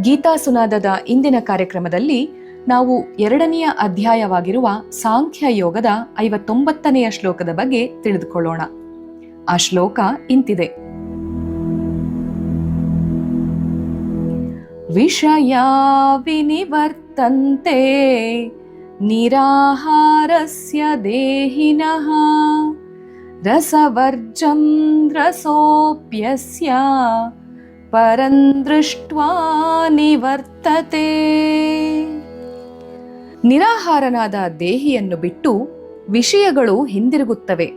ಗೀತಾ ಸುನಾದದ ಇಂದಿನ ಕಾರ್ಯಕ್ರಮದಲ್ಲಿ ನಾವು ಎರಡನೆಯ ಅಧ್ಯಾಯವಾಗಿರುವ ಸಾಂಖ್ಯ ಯೋಗದ ಐವತ್ತೊಂಬತ್ತನೆಯ ಶ್ಲೋಕದ ಬಗ್ಗೆ ತಿಳಿದುಕೊಳ್ಳೋಣ. ಆ ಶ್ಲೋಕ ಇಂತಿದೆ. ವಿಷಯ ವಿನಿವರ್ತಂತೆ ನಿರಾಹಾರಸ್ಯ ದೇಹಿನಃ ರಸವರ್ಜಂ ರಸೋಪ್ಯಸ್ಯ ಪರಂದೃಷ್ಟ್ವಾ ನಿವರ್ತತೆ ನಿರಾಹಾರನಾದ ದೇಹಿಯನ್ನು ಬಿಟ್ಟು ವಿಷಯಗಳು ಹಿಂದಿರುಗುತ್ತವೆ.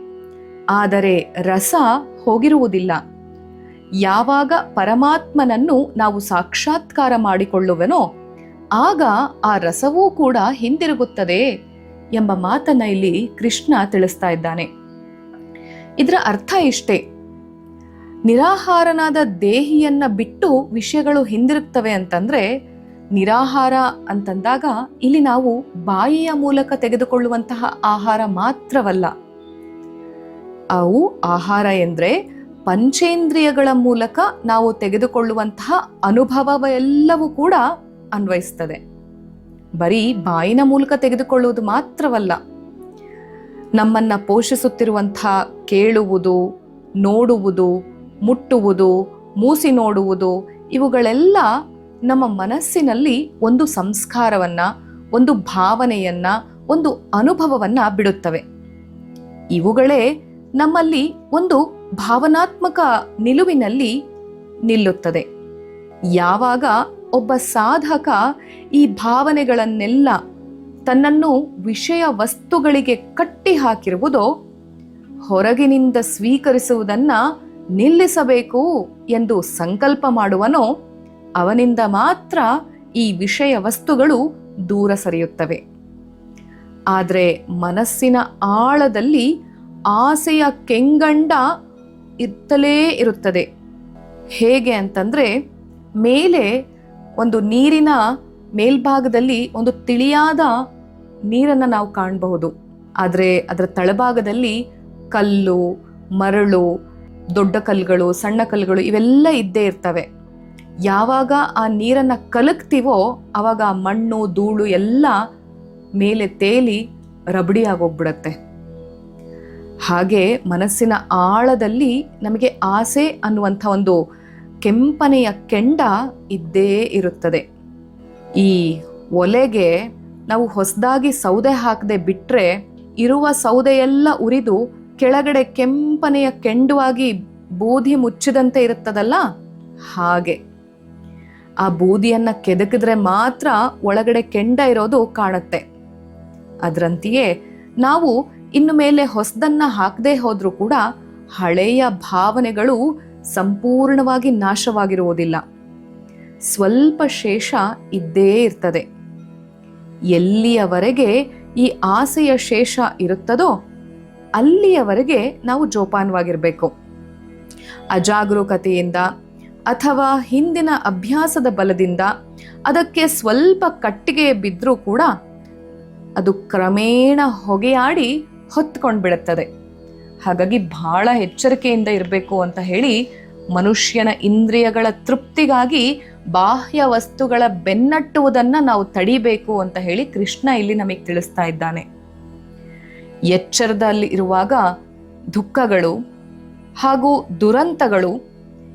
ಆದರೆ ರಸ ಹೋಗಿರುವುದಿಲ್ಲ. ಯಾವಾಗ ಪರಮಾತ್ಮನನ್ನು ನಾವು ಸಾಕ್ಷಾತ್ಕಾರ ಮಾಡಿಕೊಳ್ಳುವೆನೋ, ಆಗ ಆ ರಸವೂ ಕೂಡ ಹಿಂದಿರುಗುತ್ತದೆ ಎಂಬ ಮಾತನ್ನ ಇಲ್ಲಿ ಕೃಷ್ಣ ತಿಳಿಸ್ತಾ ಇದ್ದಾನೆ. ಇದರ ಅರ್ಥ ಇಷ್ಟೇ. ನಿರಾಹಾರನಾದ ದೇಹಿಯನ್ನ ಬಿಟ್ಟು ವಿಷಯಗಳು ಹಿಂದಿರುಗ್ತವೆ ಅಂತಂದ್ರೆ, ನಿರಾಹಾರ ಅಂತಂದಾಗ ಇಲ್ಲಿ ನಾವು ಬಾಯಿಯ ಮೂಲಕ ತೆಗೆದುಕೊಳ್ಳುವಂತಹ ಆಹಾರ ಮಾತ್ರವಲ್ಲ. ಅವು ಆಹಾರ ಎಂದ್ರೆ ಪಂಚೇಂದ್ರಿಯಗಳ ಮೂಲಕ ನಾವು ತೆಗೆದುಕೊಳ್ಳುವಂತಹ ಅನುಭವವೆಲ್ಲವೂ ಕೂಡ ಅನ್ವಯಿಸ್ತದೆ. ಬರೀ ಬಾಯಿನ ಮೂಲಕ ತೆಗೆದುಕೊಳ್ಳುವುದು ಮಾತ್ರವಲ್ಲ. ನಮ್ಮನ್ನ ಪೋಷಿಸುತ್ತಿರುವಂತಹ ಕೇಳುವುದು, ನೋಡುವುದು ಮುಟ್ಟುವುದು, ಮೂಸಿ ನೋಡುವುದು, ಇವುಗಳೆಲ್ಲ ನಮ್ಮ ಮನಸ್ಸಿನಲ್ಲಿ ಒಂದು ಸಂಸ್ಕಾರವನ್ನ, ಒಂದು ಭಾವನೆಯನ್ನ, ಒಂದು ಅನುಭವವನ್ನ ಬಿಡುತ್ತವೆ. ಇವುಗಳೇ ನಮ್ಮಲ್ಲಿ ಒಂದು ಭಾವನಾತ್ಮಕ ನಿಲುವಿನಲ್ಲಿ ನಿಲ್ಲುತ್ತದೆ. ಯಾವಾಗ ಒಬ್ಬ ಸಾಧಕ ಈ ಭಾವನೆಗಳನ್ನೆಲ್ಲ ತನ್ನನ್ನು ವಿಷಯ ವಸ್ತುಗಳಿಗೆ ಕಟ್ಟಿ ಹಾಕಿರುವುದೋ ಹೊರಗಿನಿಂದ ಸ್ವೀಕರಿಸುವುದನ್ನ ನಿಲ್ಲಿಸಬೇಕು ಎಂದು ಸಂಕಲ್ಪ ಮಾಡುವನೋ ಅವನಿಂದ ಮಾತ್ರ ಈ ವಿಷಯ ವಸ್ತುಗಳು ದೂರ ಸರಿಯುತ್ತವೆ. ಆದರೆ ಮನಸ್ಸಿನ ಆಳದಲ್ಲಿ ಆಸೆಯ ಕೆಂಗಂಡ ಇರ್ತಲೇ ಇರುತ್ತದೆ. ಹೇಗೆ ಅಂತಂದರೆ ಮೇಲೆ ಒಂದು ನೀರಿನ ಮೇಲ್ಭಾಗದಲ್ಲಿ ಒಂದು ತಿಳಿಯಾದ ನೀರನ್ನು ನಾವು ಕಾಣಬಹುದು. ಆದರೆ ಅದರ ತಳಭಾಗದಲ್ಲಿ ಕಲ್ಲು, ಮರಳು ದೊಡ್ಡ ಕಲ್ಲುಗಳು, ಸಣ್ಣ ಕಲ್ಲುಗಳು ಇವೆಲ್ಲ ಇದ್ದೇ ಇರ್ತವೆ. ಯಾವಾಗ ಆ ನೀರನ್ನು ಕಲಕ್ತೀವೋ ಆವಾಗ ಆ ಮಣ್ಣು, ಧೂಳು ಎಲ್ಲ ಮೇಲೆ ತೇಲಿ ರಬಡಿ ಆಗೋಗ್ಬಿಡತ್ತೆ ಹಾಗೆ ಮನಸ್ಸಿನ ಆಳದಲ್ಲಿ ನಮಗೆ ಆಸೆ ಅನ್ನುವಂಥ ಒಂದು ಕೆಂಪನೆಯ ಕೆಂಡ ಇದ್ದೇ ಇರುತ್ತದೆ. ಈ ಒಲೆಗೆ ನಾವು ಹೊಸದಾಗಿ ಸೌದೆ ಹಾಕದೆ ಬಿಟ್ಟರೆ ಇರುವ ಸೌದೆಯೆಲ್ಲ ಉರಿದು ಕೆಳಗಡೆ ಕೆಂಪನೆಯ ಕೆಂಡುವಾಗಿ ಬೂದಿ ಮುಚ್ಚಿದಂತೆ ಇರುತ್ತದಲ್ಲ? ಹಾಗೆ. ಆ ಬೂದಿಯನ್ನ ಕೆದಕಿದ್ರೆ ಮಾತ್ರ ಒಳಗಡೆ ಕೆಂಡ ಇರೋದು ಕಾಣುತ್ತೆ. ಅದರಂತೆಯೇ ನಾವು ಇನ್ನು ಮೇಲೆ ಹೊಸದನ್ನ ಹಾಕದೇ ಹೋದ್ರೂ ಕೂಡ ಹಳೆಯ ಭಾವನೆಗಳು ಸಂಪೂರ್ಣವಾಗಿ ನಾಶವಾಗಿರುವುದಿಲ್ಲ. ಸ್ವಲ್ಪ ಶೇಷ ಇದ್ದೇ ಇರ್ತದೆ. ಎಲ್ಲಿಯವರೆಗೆ ಈ ಆಸೆಯ ಶೇಷ ಇರುತ್ತದೋ ಅಲ್ಲಿಯವರೆಗೆ ನಾವು ಜೋಪಾನವಾಗಿರಬೇಕು. ಅಜಾಗರೂಕತೆಯಿಂದ ಅಥವಾ ಹಿಂದಿನ ಅಭ್ಯಾಸದ ಬಲದಿಂದ ಅದಕ್ಕೆ ಸ್ವಲ್ಪ ಕಟ್ಟಿಗೆ ಬಿದ್ದರೂ ಕೂಡ ಅದು ಕ್ರಮೇಣ ಹೊಗೆಯಾಡಿ ಹೊತ್ಕೊಂಡು ಬಿಡುತ್ತದೆ ಹಾಗಾಗಿ ಬಹಳ ಎಚ್ಚರಿಕೆಯಿಂದ ಇರಬೇಕು ಅಂತ ಹೇಳಿ ಮನುಷ್ಯನ ಇಂದ್ರಿಯಗಳ ತೃಪ್ತಿಗಾಗಿ ಬಾಹ್ಯ ವಸ್ತುಗಳ ಬೆನ್ನಟ್ಟುವುದನ್ನು ನಾವು ತಡಿಬೇಕು ಅಂತ ಹೇಳಿ ಕೃಷ್ಣ ಇಲ್ಲಿ ನಮಗೆ ತಿಳಿಸ್ತಾ ಇದ್ದಾನೆ. ಎಚ್ಚರದಲ್ಲಿ ಇರುವಾಗ ದುಃಖಗಳು ಹಾಗೂ ದುರಂತಗಳು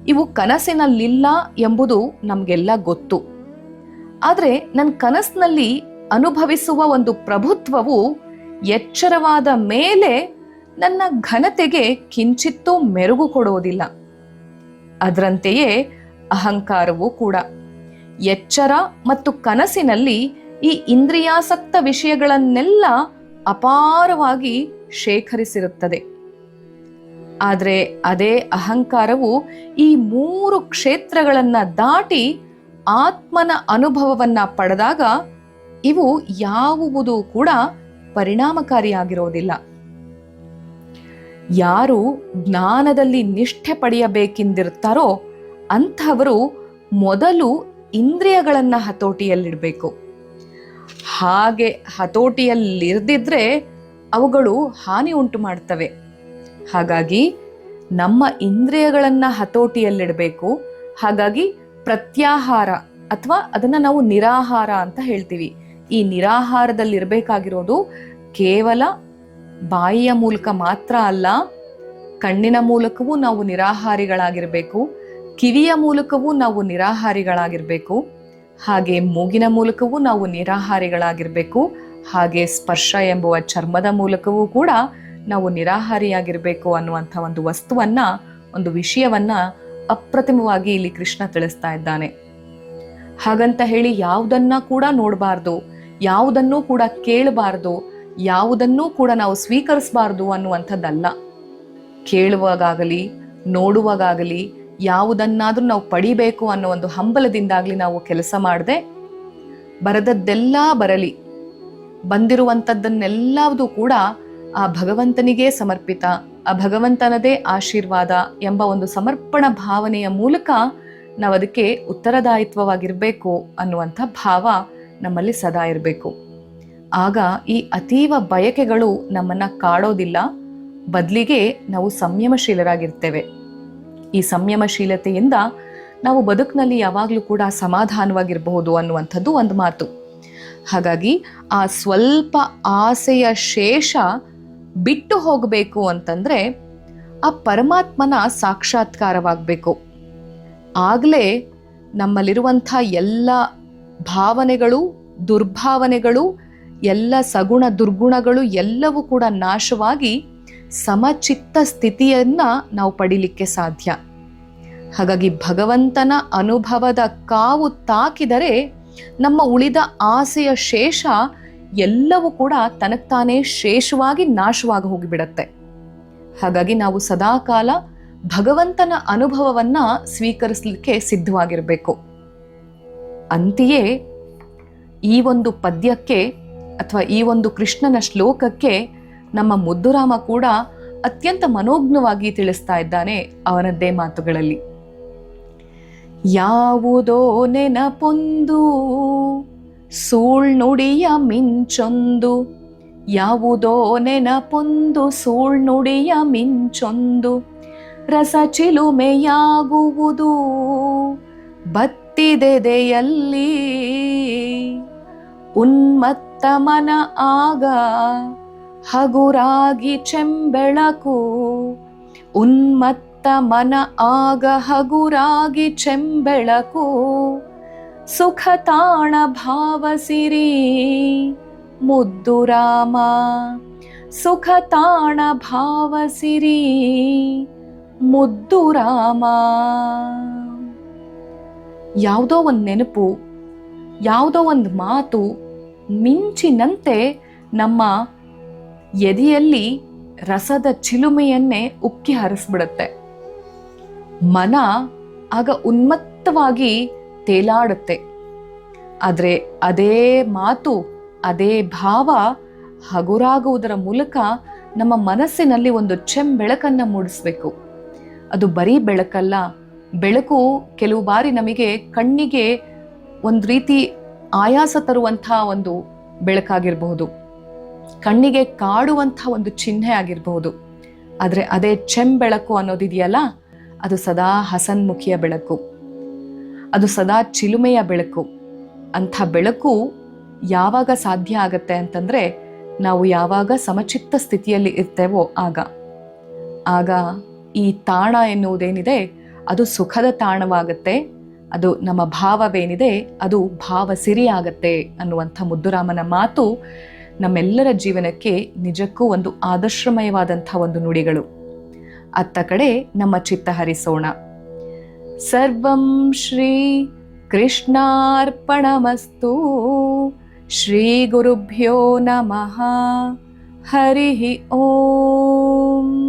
ಇವು ಕನಸಿನಲ್ಲಿಲ್ಲ ಎಂಬುದು ನಮಗೆಲ್ಲ ಗೊತ್ತು. ಆದರೆ ನನ್ನ ಕನಸಿನಲ್ಲಿ ಅನುಭವಿಸುವ ಒಂದು ಪ್ರಭುತ್ವವು ಎಚ್ಚರವಾದ ಮೇಲೆ ನನ್ನ ಘನತೆಗೆ ಕಿಂಚಿತ್ತೂ ಮೆರುಗು ಕೊಡುವುದಿಲ್ಲ ಅದರಂತೆಯೇ ಅಹಂಕಾರವೂ ಕೂಡ. ಎಚ್ಚರ ಮತ್ತು ಕನಸಿನಲ್ಲಿ ಈ ಇಂದ್ರಿಯಾಸಕ್ತ ವಿಷಯಗಳನ್ನೆಲ್ಲ ಅಪಾರವಾಗಿ ಶೇಖರಿಸಿರುತ್ತದೆ. ಆದರೆ ಅದೇ ಅಹಂಕಾರವು ಈ ಮೂರು ಕ್ಷೇತ್ರಗಳನ್ನು ದಾಟಿ ಆತ್ಮನ ಅನುಭವವನ್ನ ಪಡೆದಾಗ ಇವು ಯಾವುವುದು ಕೂಡ ಪರಿಣಾಮಕಾರಿಯಾಗಿರೋದಿಲ್ಲ. ಯಾರು ಜ್ಞಾನದಲ್ಲಿ ನಿಷ್ಠೆ ಪಡೆಯಬೇಕೆಂದಿರುತ್ತಾರೋ ಅಂಥವರು ಮೊದಲು ಇಂದ್ರಿಯಗಳನ್ನು ಹತೋಟಿಯಲ್ಲಿಡಬೇಕು. ಹಾಗೆ ಹತೋಟಿಯಲ್ಲಿರ್ದಿದ್ರೆ ಅವುಗಳು ಹಾನಿ ಉಂಟು ಮಾಡ್ತವೆ. ಹಾಗಾಗಿ ನಮ್ಮ ಇಂದ್ರಿಯಗಳನ್ನು ಹತೋಟಿಯಲ್ಲಿಡಬೇಕು. ಹಾಗಾಗಿ ಪ್ರತ್ಯಾಹಾರ ಅಥವಾ ಅದನ್ನ ನಾವು ನಿರಾಹಾರ ಅಂತ ಹೇಳ್ತೀವಿ. ಈ ನಿರಾಹಾರದಲ್ಲಿರಬೇಕಾಗಿರೋದು ಕೇವಲ ಬಾಯಿಯ ಮೂಲಕ ಮಾತ್ರ ಅಲ್ಲ, ಕಣ್ಣಿನ ಮೂಲಕವೂ ನಾವು ನಿರಾಹಾರಿಗಳಾಗಿರಬೇಕು, ಕಿವಿಯ ಮೂಲಕವೂ ನಾವು ನಿರಾಹಾರಿಗಳಾಗಿರಬೇಕು. ಹಾಗೆ ಮೂಗಿನ ಮೂಲಕವೂ ನಾವು ನಿರಾಹಾರಿಗಳಾಗಿರಬೇಕು. ಹಾಗೆ ಸ್ಪರ್ಶ ಎಂಬುವ ಚರ್ಮದ ಮೂಲಕವೂ ಕೂಡ ನಾವು ನಿರಾಹಾರಿಯಾಗಿರಬೇಕು ಅನ್ನುವಂಥ ಒಂದು ವಸ್ತುವನ್ನ, ಒಂದು ವಿಷಯವನ್ನ ಅಪ್ರತಿಮವಾಗಿ ಇಲ್ಲಿ ಕೃಷ್ಣ ತಿಳಿಸ್ತಾ ಇದ್ದಾನೆ. ಹಾಗಂತ ಹೇಳಿ ಯಾವುದನ್ನ ಕೂಡ ನೋಡಬಾರ್ದು, ಯಾವುದನ್ನೂ ಕೂಡ ಕೇಳಬಾರ್ದು, ಯಾವುದನ್ನೂ ಕೂಡ ನಾವು ಸ್ವೀಕರಿಸಬಾರ್ದು ಅನ್ನುವಂಥದ್ದಲ್ಲ. ಕೇಳುವಾಗಲಿ ನೋಡುವಾಗಲಿ ಯಾವುದನ್ನಾದ್ರೂ ನಾವು ಪಡಿಬೇಕು ಅನ್ನೋ ಒಂದು ಹಂಬಲದಿಂದಾಗಲಿ ನಾವು ಕೆಲಸ ಮಾಡದೆ, ಬರದದ್ದೆಲ್ಲ ಬರಲಿ ಬಂದಿರುವಂಥದ್ದನ್ನೆಲ್ಲವೂ ಕೂಡ ಆ ಭಗವಂತನಿಗೆ ಸಮರ್ಪಿತ, ಆ ಭಗವಂತನದೇ ಆಶೀರ್ವಾದ ಎಂಬ ಒಂದು ಸಮರ್ಪಣ ಭಾವನೆಯ ಮೂಲಕ ನಾವು ಅದಕ್ಕೆ ಉತ್ತರದಾಯಿತ್ವವಾಗಿರಬೇಕು ಅನ್ನುವಂಥ ಭಾವ ನಮ್ಮಲ್ಲಿ ಸದಾ ಇರಬೇಕು. ಆಗ ಈ ಅತೀವ ಬಯಕೆಗಳು ನಮ್ಮನ್ನ ಕಾಡೋದಿಲ್ಲ, ಬದಲಿಗೆ ನಾವು ಸಂಯಮಶೀಲರಾಗಿರ್ತೇವೆ. ಈ ಸಂಯಮಶೀಲತೆಯಿಂದ ನಾವು ಬದುಕಿನಲ್ಲಿ ಯಾವಾಗಲೂ ಕೂಡ ಸಮಾಧಾನವಾಗಿರಬಹುದು ಅನ್ನುವಂಥದ್ದು ಒಂದು ಮಾತು. ಹಾಗಾಗಿ ಆ ಸ್ವಲ್ಪ ಆಸೆಯ ಶೇಷ ಬಿಟ್ಟು ಹೋಗಬೇಕು ಅಂತಂದರೆ ಆ ಪರಮಾತ್ಮನ ಸಾಕ್ಷಾತ್ಕಾರವಾಗಬೇಕು. ಆಗಲೇ ನಮ್ಮಲ್ಲಿರುವಂಥ ಎಲ್ಲ ಭಾವನೆಗಳು, ದುರ್ಭಾವನೆಗಳು, ಎಲ್ಲ ಸಗುಣ ದುರ್ಗುಣಗಳು ಎಲ್ಲವೂ ಕೂಡ ನಾಶವಾಗಿ ಸಮಚಿತ್ತ ಸ್ಥಿತಿಯನ್ನು ನಾವು ಪಡೀಲಿಕ್ಕೆ ಸಾಧ್ಯ. ಹಾಗಾಗಿ ಭಗವಂತನ ಅನುಭವದ ಕಾವು ತಾಕಿದರೆ ನಮ್ಮ ಉಳಿದ ಆಸೆಯ ಶೇಷ ಎಲ್ಲವೂ ಕೂಡ ತನಕ್ತಾನೇ ಶೇಷವಾಗಿ ನಾಶವಾಗಿ ಹೋಗಿಬಿಡತ್ತೆ. ಹಾಗಾಗಿ ನಾವು ಸದಾಕಾಲ ಭಗವಂತನ ಅನುಭವವನ್ನ ಸ್ವೀಕರಿಸಲಿಕ್ಕೆ ಸಿದ್ಧವಾಗಿರಬೇಕು. ಅಂತೆಯೇ ಈ ಒಂದು ಪದ್ಯಕ್ಕೆ ಅಥವಾ ಈ ಒಂದು ಕೃಷ್ಣನ ಶ್ಲೋಕಕ್ಕೆ ನಮ್ಮ ಮುದ್ದುರಾಮ ಕೂಡ ಅತ್ಯಂತ ಮನೋಜ್ಞವಾಗಿ ತಿಳಿಸ್ತಾ ಇದ್ದಾನೆ ಅವನದ್ದೇ ಮಾತುಗಳಲ್ಲಿ. ಯಾವುದೋ ನೆನಪೊಂದು ಸೂಳ್ನುಡಿಯ ಮಿಂಚೊಂದು. ಯಾವುದೋ ನೆನಪೊಂದು ಸೂಳ್ನುಡಿಯ ಮಿಂಚೊಂದು. ರಸ ಚಿಲುಮೆಯಾಗುವುದು, ಬತ್ತಿದೆದೆಯಲ್ಲಿ. ಉನ್ಮತ್ತ ಮನ ಆಗ, ಹಗುರಾಗಿ ಚೆಂಬೆಳಕು. ಉನ್ಮತ್ತ ಮನ ಆಗ ಹಗುರಾಗಿ ಚೆಂಬೆಳಕು. ಸುಖ ತಾಣ ಭಾವಸಿರಿ ಮುದ್ದು ರಾಮ, ಸುಖ ತಾಣ ಭಾವಸಿರಿ ಮುದ್ದು ರಾಮ. ಯಾವುದೋ ಒಂದು ನೆನಪು, ಯಾವುದೋ ಒಂದು ಮಾತು ಮಿಂಚಿನಂತೆ ನಮ್ಮ ಎದೆಯಲ್ಲಿ ರಸದ ಚಿಲುಮೆಯನ್ನೇ ಉಕ್ಕಿ ಹರಿಸ್ಬಿಡುತ್ತೆ. ಮನ ಆಗ ಉನ್ಮತ್ತವಾಗಿ ತೇಲಾಡುತ್ತೆ. ಆದರೆ ಅದೇ ಮಾತು, ಅದೇ ಭಾವ ಹಗುರಾಗುವುದರ ಮೂಲಕ ನಮ್ಮ ಮನಸ್ಸಿನಲ್ಲಿ ಒಂದು ಚೆಂಬೆಳಕನ್ನು ಮೂಡಿಸ್ಬೇಕು. ಅದು ಬರೀ ಬೆಳಕಲ್ಲ, ಬೆಳಕು ಕೆಲವು ಬಾರಿ ನಮಗೆ ಕಣ್ಣಿಗೆ ಒಂದು ರೀತಿ ಆಯಾಸ ತರುವಂಥ ಒಂದು ಬೆಳಕಾಗಿರಬಹುದು. ಕಣ್ಣಿಗೆ ಕಾಡುವಂಥ ಒಂದು ಚಿಹ್ನೆ ಆಗಿರಬಹುದು. ಆದರೆ ಅದೇ ಚೆಂಬೆಳಕು ಅನ್ನೋದಿದೆಯಲ್ಲ ಅದು ಸದಾ ಹಸನ್ಮುಖಿಯ ಬೆಳಕು. ಅದು ಸದಾ ಚಿಲುಮೆಯ ಬೆಳಕು. ಅಂಥ ಬೆಳಕು ಯಾವಾಗ ಸಾಧ್ಯ ಆಗತ್ತೆ ಅಂತಂದರೆ ನಾವು ಯಾವಾಗ ಸಮಚಿತ್ತ ಸ್ಥಿತಿಯಲ್ಲಿ ಇರ್ತೇವೋ ಆಗ. ಆಗ ಈ ತಾಣ ಎನ್ನುವುದೇನಿದೆ, ಅದು ಸುಖದ ತಾಣವಾಗತ್ತೆ, ಅದು ನಮ್ಮ ಭಾವವೇನಿದೆ, ಅದು ಭಾವ ಸಿರಿಯಾಗತ್ತೆ ಅನ್ನುವಂಥ ಮುದ್ದುರಾಮನ ಮಾತು ನಮ್ಮೆಲ್ಲರ ಜೀವನಕ್ಕೆ ನಿಜಕ್ಕೂ ಒಂದು ಆದರ್ಶಮಯವಾದಂಥ ಒಂದು ನುಡಿಗಳು. ಅತ್ತ ಕಡೆ ನಮ್ಮ ಚಿತ್ತ ಹರಿಸೋಣ. ಸರ್ವಂ ಶ್ರೀ ಕೃಷ್ಣಾರ್ಪಣಮಸ್ತು. ಶ್ರೀ ಗುರುಭ್ಯೋ ನಮಃ. ಹರಿ ಓಂ.